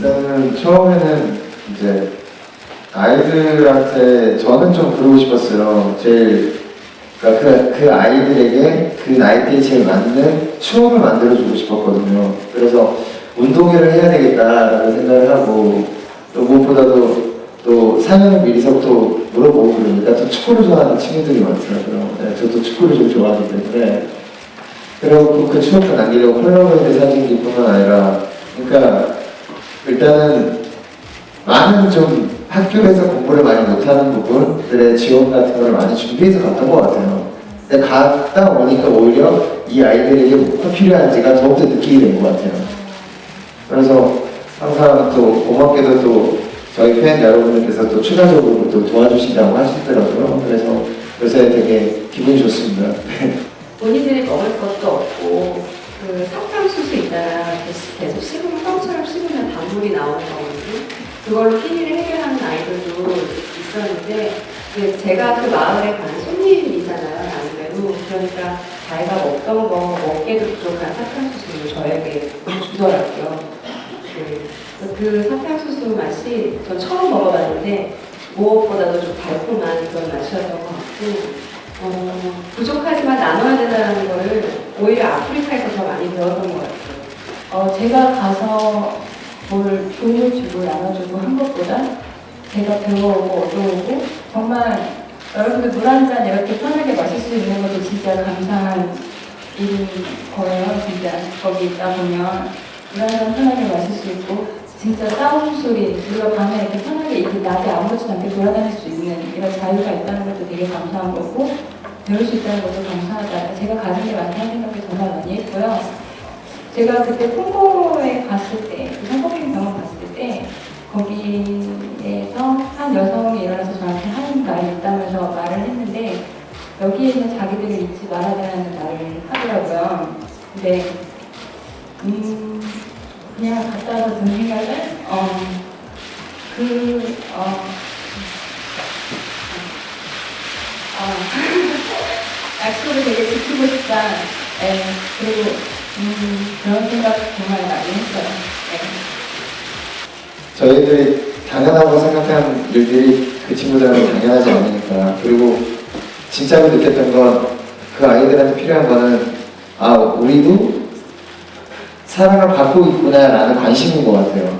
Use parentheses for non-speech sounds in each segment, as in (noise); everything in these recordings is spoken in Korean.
일단은 처음에는 이제 아이들한테 저는 좀 그러고 싶었어요. 제일 그러니까 그, 그 아이들에게 그 나이대에 제일 맞는 추억을 만들어주고 싶었거든요. 그래서 운동회를 해야 되겠다라고 생각을 하고 또 무엇보다도 또 4년을 미리서부터 물어보고 그러니까 또 축구를 좋아하는 친구들이 많더라고요. 네, 저도 축구를 좀 좋아하기 때문에 그리고 그 추억을 남기려고 폴라로이드 사진기뿐만 아니라 그러니까 일단은 많은 좀 학교에서 공부를 많이 못하는 부분들의 지원 같은 걸 많이 준비해서 갔던 것 같아요. 근데 갔다 오니까 오히려 이 아이들에게 뭐가 필요한지가 더욱더 느끼게 된 것 같아요. 그래서 항상 또 고맙게도 또 저희 팬 여러분들께서 또 추가적으로 또 도와주신다고 하시더라고요. 그래서 요새 되게 기분이 좋습니다. (laughs) 본인들이 먹을 것도 없고 그 사탕수수 있잖아요. 계속- 씹으면 껌처럼 씹으면 단물이 나오는 거거든요. 그걸로 끼니를 해결하는 아이들도 있었는데 그 제가 그 마을에 간 손님이잖아요. 아무래도 그러니까 자기가 먹던 거 먹게도 부족한 사탕수수를 저에게 주더라고요. 그, 그 사탕수수 맛이 전 처음 먹어봤는데 무엇보다도 좀 달콤한 그런 맛이었던 것 같고 어, 부족하지만 나눠야 된다는 거를 오히려 아프리카에서 더 많이 배웠던 것 같아요. 어, 제가 가서 뭘 돈을 주고 나눠주고 한 것보다 제가 배워오고 얻어오고 정말 여러분들 물 한 잔 이렇게 편하게 마실 수 있는 것도 진짜 감사한 일인 거예요. 진짜 거기 있다 보면 물 한 잔 편하게 마실 수 있고 진짜 싸움 소리 우리가 밤에 이렇게 편하게 이렇게 낮에 아무렇지도 않게 돌아다닐 수 있는 이런 자유가 있다는 것도 되게 감사한 거고 배울 수 있다는 것도 감사하다. 제가 가진 게 많다는 생각이 정말 많이 했고요. 제가 그때 콩고에 갔을 때, 그 성공인 병원 갔을 때, 거기에서 한 여성이 일어나서 저한테 하는 말이 있다면서 말을 했는데, 여기에 있는 자기들을 잊지 말아야 되는 말을 하더라고요. 근데, 음, 그냥 갔다 와서 든 생각은, 어, 그, 어, 어, (laughs) 약속을 되게 지키고 싶다. 네, 그리고 음, 그런 생각 정말 많이 했어요. 네. 저희들이 당연하고 생각하는 일들이 그 친구들한테 당연하지 않으니까 그리고 진짜로 느꼈던 건 그 아이들한테 필요한 거는 아 우리도 사랑을 받고 있구나라는 관심인 것 같아요.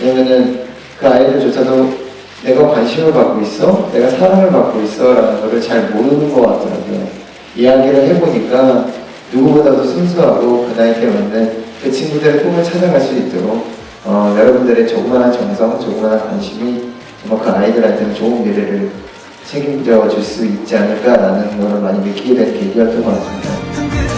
왜냐면은 그 아이들조차도 내가 관심을 받고 있어? 내가 사랑을 받고 있어 라는 거를 잘 모르는 것 같더라고요. 이야기를 해보니까 누구보다도 순수하고 그 나이에 맞는 그 친구들의 꿈을 찾아갈 수 있도록 어, 여러분들의 조그마한 정성, 조그마한 관심이 정말 그 아이들한테는 좋은 미래를 책임져 줄 수 있지 않을까라는 걸 많이 느끼게 된 계기였던 것 같습니다.